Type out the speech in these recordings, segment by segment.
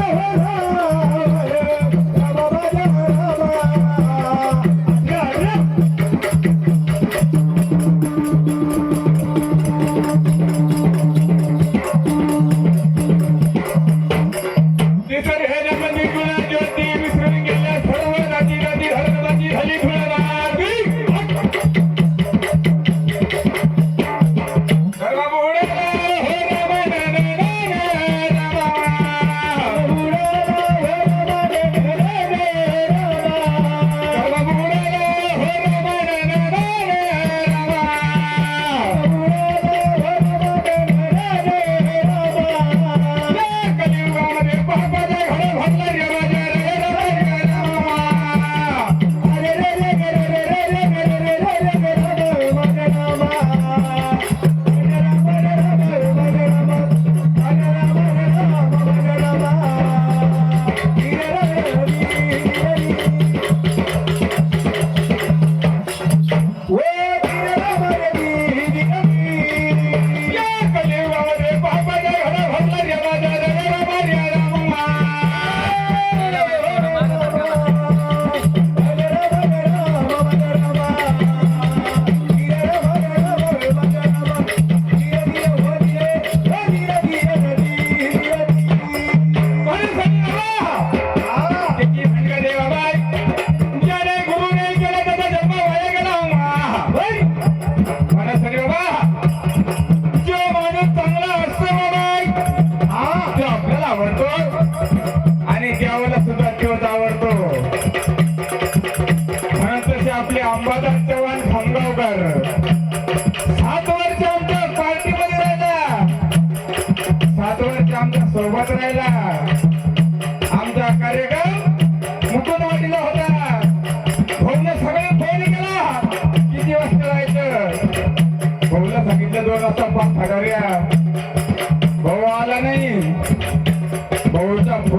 हो हो आणि देवाला सुद्धा दिवस आवडतो. म्हणत तसे आपले अंबादास चव्हाण खामगावकर. सात वर्ष आमच्या पार्टीमध्ये राहिला सात वर्ष आमच्यासोबत राहिला आमचा कार्यक्रम Yeah.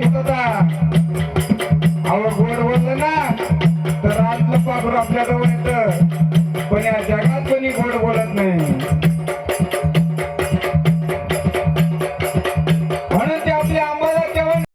इस्तता अहो गोड बोललं ना तर आजलं पाबर आपल्या जवळ येत. पण या जगात कोणी गोड